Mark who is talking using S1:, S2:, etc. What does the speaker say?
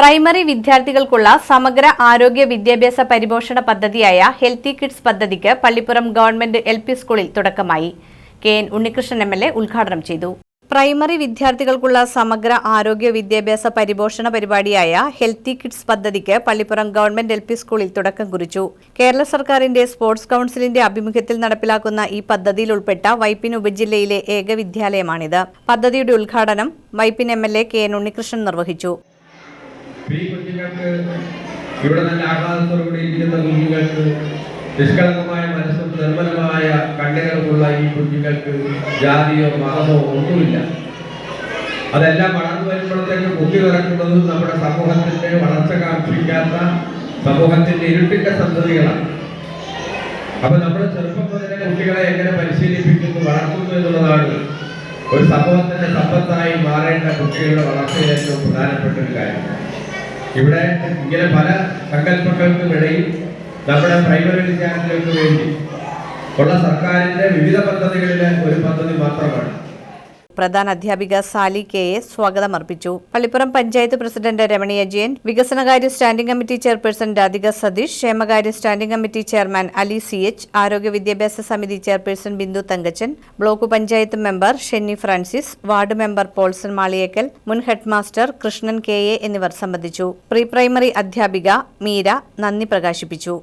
S1: Primary വിദ്യാർത്ഥികൾക്കുള്ള സമഗ്ര ആരോഗ്യ വിദ്യാഭ്യാസ പരിപോഷണ പദ്ധതിയായ ഹെൽത്തി കിഡ്സ് പദ്ധതിക്ക് പള്ളിപ്പുറം ഗവൺമെന്റ് എൽ പി സ്കൂളിൽ തുടക്കമായി. K N Unnikrishnan M L A ഉദ്ഘാടനം ചെയ്തു. പ്രൈമറി വിദ്യാർത്ഥികൾക്കുള്ള സമഗ്ര ആരോഗ്യ വിദ്യാഭ്യാസ പരിപോഷണ പരിപാടിയായ ഹെൽത്തി കിഡ്സ് പദ്ധതിക്ക് പള്ളിപ്പുറം ഗവൺമെന്റ് എൽ പി സ്കൂളിൽ തുടക്കം കുറിച്ചു. കേരള സർക്കാരിന്റെ സ്പോർട്സ് കൌൺസിലിന്റെ ആഭിമുഖ്യത്തിൽ നടപ്പിലാക്കുന്ന ഈ പദ്ധതിയിൽ ഉൾപ്പെട്ട വൈപ്പിൻ ഉപജില്ലയിലെ ഏക വിദ്യാലയമാണിത്. പദ്ധതിയുടെ ഉദ്ഘാടനം Vypin M L A K N Unnikrishnan നിർവഹിച്ചു.
S2: ഈ കുഞ്ഞുങ്ങൾക്ക് ഇവിടെ നല്ല ആഹ്ലാദത്തോടുകൂടി ഇരിക്കുന്ന കുഞ്ഞുങ്ങൾക്ക് നിഷ്കളങ്കമായ മനസ്സും നിർമ്മലമായ കണ്ണുകളുമുള്ള ഈ കുഞ്ഞുങ്ങൾക്ക് ജാതിയോ മതമോ ഒന്നുമില്ല. അതെല്ലാം വളർന്നു വരുമ്പോഴത്തേക്ക് കുത്തി നിറക്കുന്നതും നമ്മുടെ സമൂഹത്തിന്റെ വളർച്ച കാക്ഷിക്കാത്ത സമൂഹത്തിന്റെ ഇരുട്ടിന്റെ സന്തതികളാണ് അപ്പൊ നമ്മൾ ചെറുപ്പം മുതലേ കുട്ടികളെ എങ്ങനെ പരിശീലിപ്പിക്കുന്നു വളർത്തുന്നു എന്നുള്ളതാണ് ഒരു സമൂഹത്തിന്റെ സമ്പത്തായി മാറേണ്ട കുട്ടികളുടെ വളർച്ചയിൽ പ്രധാനപ്പെട്ട ഒരു കാര്യം. ഇവിടെ ഇങ്ങനെ പല സങ്കല്പങ്ങൾക്കും ഇടയിൽ നമ്മുടെ പ്രൈമറി വിദ്യാർത്ഥികൾക്ക് വേണ്ടി ഉള്ള സർക്കാരിന്റെ വിവിധ പദ്ധതികളിലെ ഒരു പദ്ധതി മാത്രമാണ്.
S1: പ്രധാന അധ്യാപിക സാലി കെ എ സ്വാഗതം അർപ്പിച്ചു പള്ളിപ്പുറം പഞ്ചായത്ത് പ്രസിഡന്റ് രമണീയ ജയൻ വികസനകാര്യ standing committee chairperson Radhika Satheesh ക്ഷേമകാര്യ standing committee chairman Ali C H ആരോഗ്യ വിദ്യാഭ്യാസ സമിതി chairperson Bindu Thankachan block panchayat member Shenny Francis ward member Paulson Maliyekkal മുൻ ഹെഡ്മാസ്റ്റർ കൃഷ്ണൻ കെ എ എന്നിവർ സംബന്ധിച്ചു. പ്രീ പ്രൈമറി അധ്യാപിക മീര നന്ദി പ്രകാശിപ്പിച്ചു.